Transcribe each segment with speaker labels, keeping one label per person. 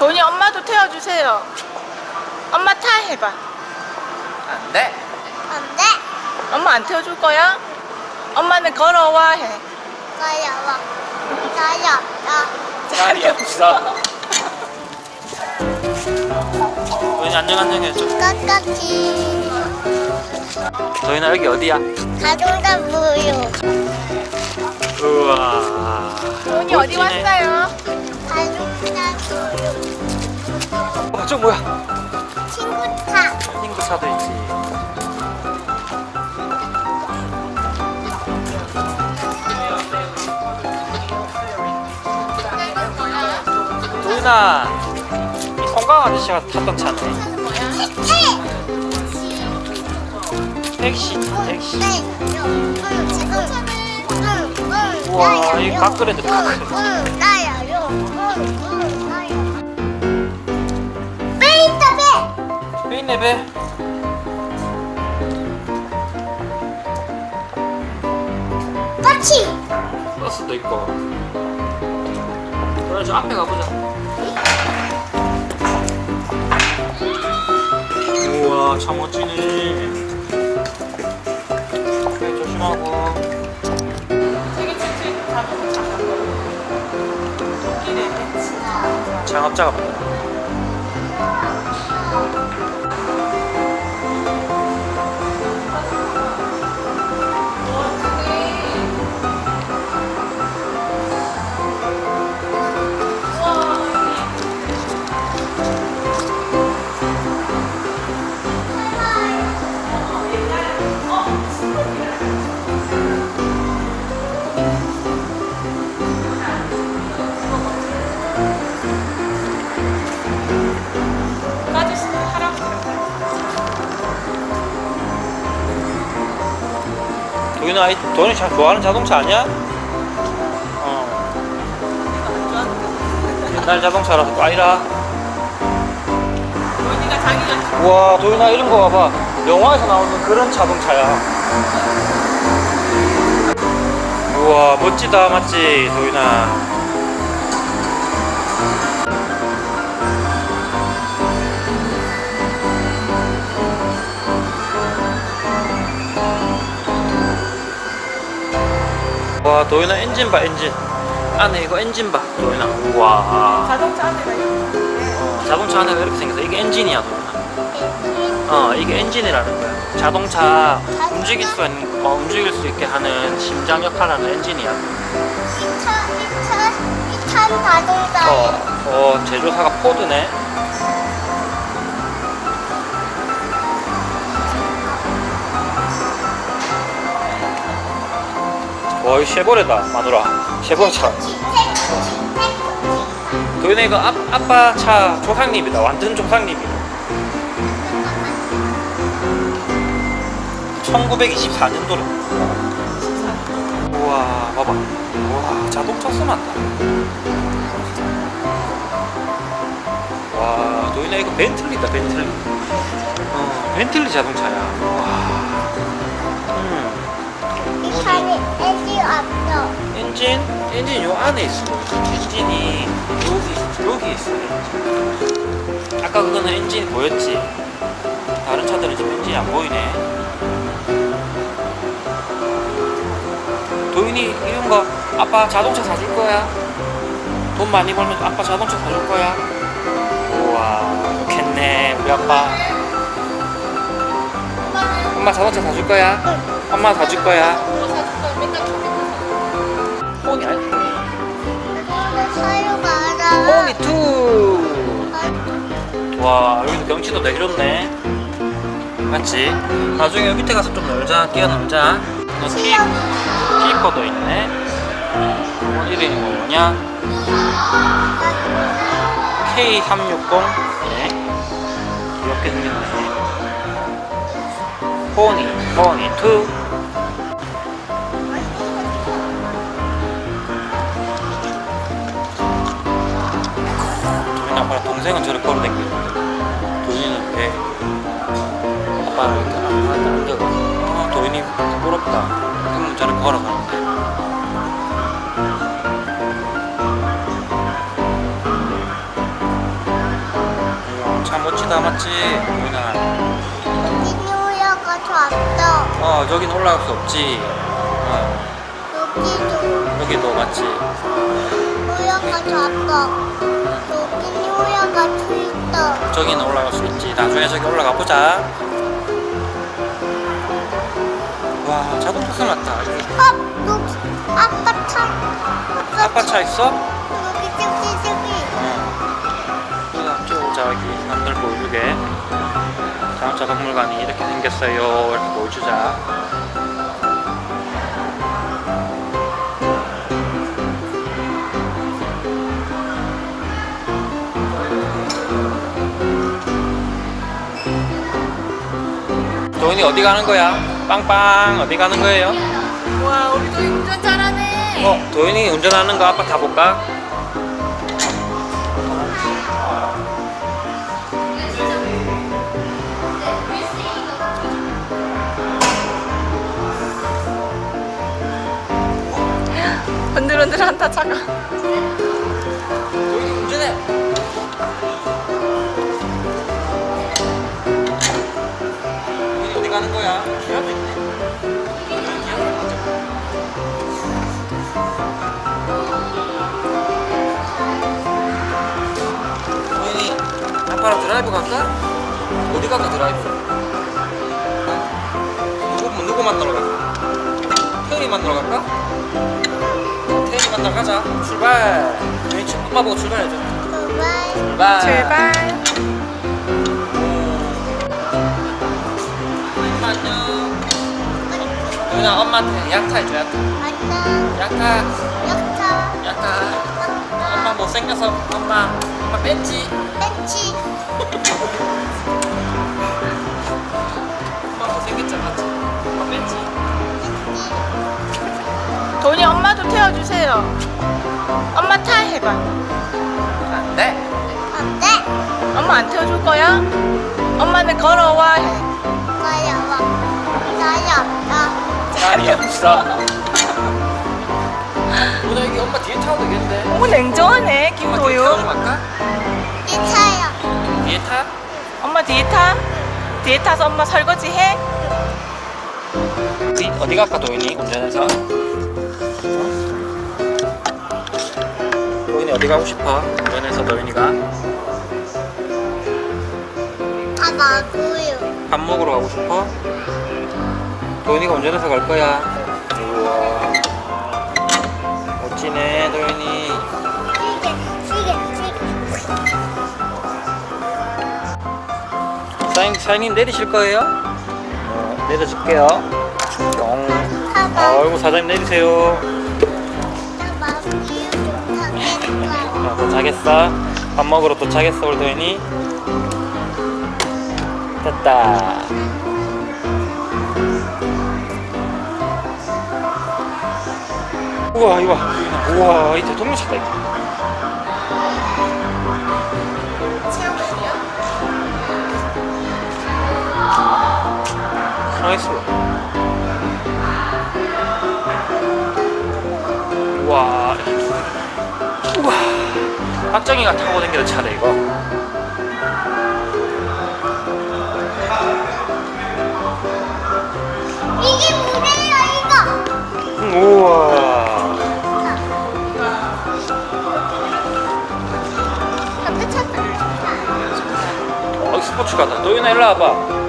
Speaker 1: 돈이 엄마도 태워주세요. 엄마 타 해봐.
Speaker 2: 안 돼
Speaker 3: 안 돼.
Speaker 1: 엄마 안 태워줄 거야? 엄마는 걸어와 해.
Speaker 3: 가야와. 가야다.
Speaker 2: 자리 없어 도현이 안녕 안녕 해줘
Speaker 3: 똑같이.
Speaker 2: 도현아 여기 어디야?
Speaker 3: 자동차 보여.
Speaker 2: 우와
Speaker 1: 돈이 어디
Speaker 2: 멋지네.
Speaker 1: 왔어요?
Speaker 2: 어, 저 뭐야
Speaker 3: 친구 타.
Speaker 2: 친구 차도 있지 이 송강 아저씨가 탔던 차네 택시 택시 우와, 이 가꾸레도 가꾸레.
Speaker 3: 나야요. 배. 배
Speaker 2: 있네 배
Speaker 3: 같이.
Speaker 2: 버스도 있고 그래 저 앞에 가보자 우와 차 멋지네 그래 조심하고
Speaker 1: 벤치.
Speaker 2: 장업 도윤아 이 도윤이 참 좋아하는 자동차 아니야? 어. 옛날 자동차라서 빠이라.
Speaker 1: 돈이가 자기가
Speaker 2: 우와 도윤아 이런 거 봐봐. 영화에서 나오는 그런 자동차야. 우와 멋지다 맞지 도윤아 도윤아 엔진 봐 엔진. 안에 이거 엔진 봐 도윤아. 우와.
Speaker 1: 자동차 안에가 있어.
Speaker 2: 어, 자동차 안에가 이렇게 생겨서 이게 엔진이야 도윤아. 어 이게 엔진이라는 거야. 자동차 움직일 수 있는 어, 움직일 수 있게 하는 심장 역할하는 엔진이야.
Speaker 3: 이차 이차이찬 자동차.
Speaker 2: 어, 어 제조사가 포드네 와 이거 쉐보레다 마누라. 쉐보레 차. 도윤아 이거 아, 아빠 차 조상님이다. 완전 조상님이다. 1924년도래. 우와 봐봐. 우와 자동차 쓰면다. 와 도윤아 이거 벤틀리다 벤틀리. 어 벤틀리 자동차야. 와. 음,
Speaker 3: 없어.
Speaker 2: 엔진? 엔진 요 안에 있어 엔진이 여기 여기 있어 엔진. 아까 그거는 엔진 보였지? 다른 차들은 지금 엔진이 안 보이네. 도윤이 이런 거 아빠 자동차 사줄 거야? 돈 많이 벌면 아빠 자동차 사줄 거야? 우와 좋겠네 우리 아빠. 엄마 자동차 사줄 거야? 엄마 사줄 거야 와 여기도 경치도 되게 좋네. 맞지? 나중에 여기 밑에 가서 좀 놀자. 뛰어놀자. 너 키, 키퍼도 있네. 어, 이름이 뭐냐? K360 네. 귀엽게 생겼네. 포니 포니 2 부끄럽다. 대문자를 걸어가는데. 이야, 참 멋지다, 맞지? 도인아.
Speaker 3: 뉴욕가 좋았어.
Speaker 2: 어, 저긴 올라갈 수 없지. 어,
Speaker 3: 여기도
Speaker 2: 여기도 맞지?
Speaker 3: 뉴욕가 좋았어. 여기 뉴욕가 좋았어.
Speaker 2: 저기는 올라갈 수 있지. 나중에 저기 올라가 보자. 자동차 스 났다.
Speaker 3: 아, 여기 아빠 차.
Speaker 2: 아빠 차 있어?
Speaker 3: 여기 저기 저기.
Speaker 2: 응. 찍어보자, 여기. 남들 보여주게. 자동차 박물관이 이렇게 생겼어요. 이렇게 보여주자. 도인이 어디 가는 거야? 빵빵 어디 가는 거예요?
Speaker 1: 와 우리 도희 운전 잘하네.
Speaker 2: 어, 도인이 운전하는 거 아빠 타볼까?
Speaker 1: 흔들흔들한다 차가.
Speaker 2: 가는 거야? 기아도 있네. 도인이 기아를 가자. 도인이 아빠랑 드라이브 갈까? 어디 갈까 드라이브? 누구, 누구 만나러 갈까? 태연이 만나러 갈까? 태연이 만나러 가자 출발 지금 엄마 보고 출발해줘 출발
Speaker 1: 제발.
Speaker 2: 도인아 엄마한테 약타 해줘 약타
Speaker 3: 안녕.
Speaker 2: 약타
Speaker 3: 역사.
Speaker 2: 약타 엄마 못생겨서 엄마 엄마 뺐지
Speaker 3: 벤치.
Speaker 2: 엄마 못생겼잖아 맞지? 엄마 뺐지
Speaker 1: 도희 엄마도 태워주세요. 엄마 타 해봐.
Speaker 2: 안돼
Speaker 3: 어때?
Speaker 1: 엄마 안 태워줄 거야? 엄마는 걸어와 해.
Speaker 3: 나야 와. 나야 나.
Speaker 2: 자리 없어 도인아 여기 엄마 뒤에 타도 되겠는데
Speaker 1: 오 냉정하네
Speaker 2: 엄마 뒤에 타고. 할까?
Speaker 3: 이 차야.
Speaker 2: 뒤에 타?
Speaker 1: 엄마 뒤에 타. 뒤에 타서 엄마 설거지 해.
Speaker 2: 어디, 어디 갈까 도인이 운전해서? 도인이 어디 가고 싶어? 운전해서 도인이가
Speaker 3: 다 나고요.
Speaker 2: 밥 먹으러 가고 싶어? 도인이가 운전해서 갈 거야 우와 멋지네
Speaker 3: 시계.
Speaker 2: 사인, 사인님 내리실 거예요? 어, 내려줄게요 뿅
Speaker 3: 봐봐.
Speaker 2: 아이고 사장님 내리세요. 자, 도착했어 밥 먹으러 도착했어 우리 도인이 됐다 우와 이거 봐. 우와 이 대통령차다 이거 나이스 우와. 우와. 박정희가 타고 다니는 차래 이거 스포츠카다. 도윤아 일로 와봐.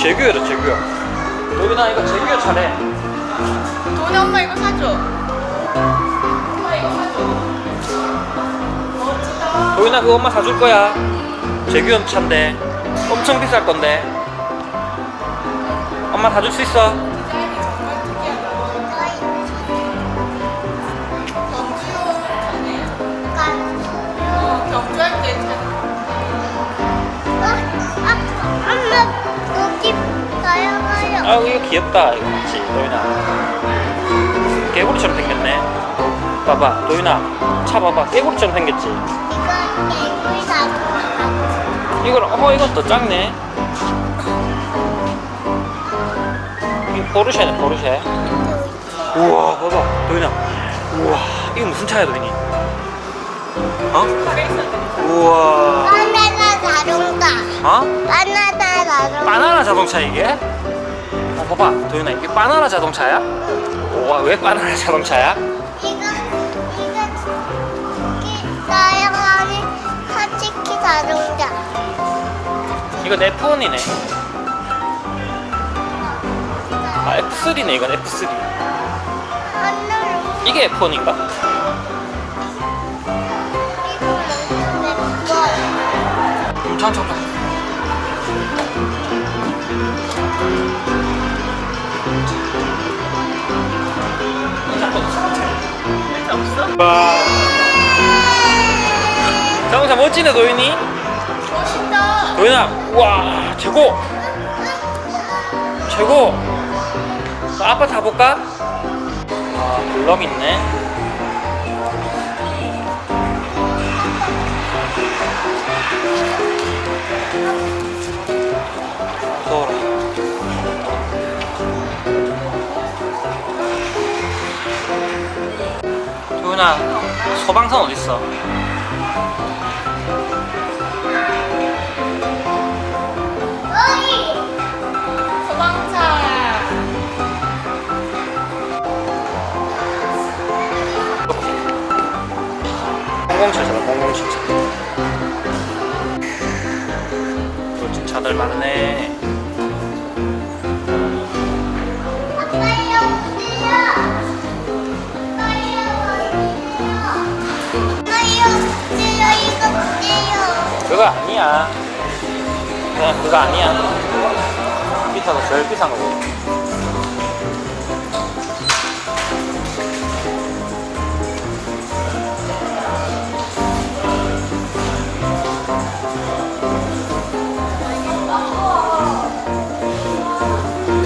Speaker 2: 제규어다 제규어 도윤아 이거 제규어 차래
Speaker 1: 도희 엄마 이거 사줘. 엄마 이거 사줘. 멋지다.
Speaker 2: 도윤아 그거 엄마 사줄 거야. 제규어 차인데. 엄청 비쌀 건데. 엄마 사줄 수 있어 아 이거 귀엽다 이거 맞지 도윤아 개구리처럼 생겼네 봐봐 도윤아 차 봐봐 깨구리처럼 생겼지
Speaker 3: 이건 개구리 자동차.
Speaker 2: 이걸 어 이건 더 작네 이 포르쉐네 포르쉐 우와 봐봐 도윤아 우와 이거 무슨 차야 도윤이 어? 우와
Speaker 3: 바나나 자동차.
Speaker 2: 어?
Speaker 3: 바나나 자동차.
Speaker 2: 바나나 자동차 이게? 어 봐봐 도윤아 이게 바나나 자동차야? 우와 왜 바나나 자동차야?
Speaker 3: 이거 이거 기 사용하는 하치키 자동차.
Speaker 2: 이건 F1이네 아 F3네 이건 F3
Speaker 3: 하늘은
Speaker 2: 이게 F1인가?
Speaker 3: 이거
Speaker 2: 참, 참, 참. 와. 자동차 멋지네 도윤이.
Speaker 1: 멋있다.
Speaker 2: 도윤아, 와 최고. 최고. 나 아빠 타볼까? 아 블럭 있네. 도윤아, 소방선 어딨어?
Speaker 3: 어이.
Speaker 1: 소방차.
Speaker 2: 공공차잖아, 공공차차. 멋진 차들 많네. 그거 아니야. 그냥 그거 아니야. 비타고 제일 비싼 거고.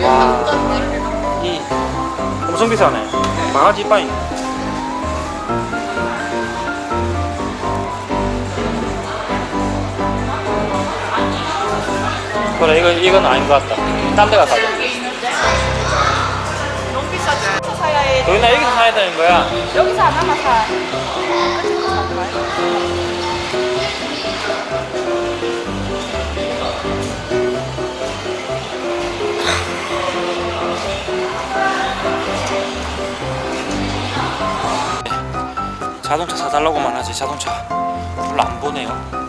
Speaker 2: 와. 이 엄청 비싸네. 망아지 이빠이. 그래 이거 이건 아닌 것 같다. 딴 데 가서.
Speaker 1: 너무 비싸지. 여기서 사야 해.
Speaker 2: 도윤아 여기서 사야 되는 거야.
Speaker 1: 여기서 사. 끝에서 사지 말고.
Speaker 2: 자동차 사달라고만 하지 자동차 별로 안 보네요.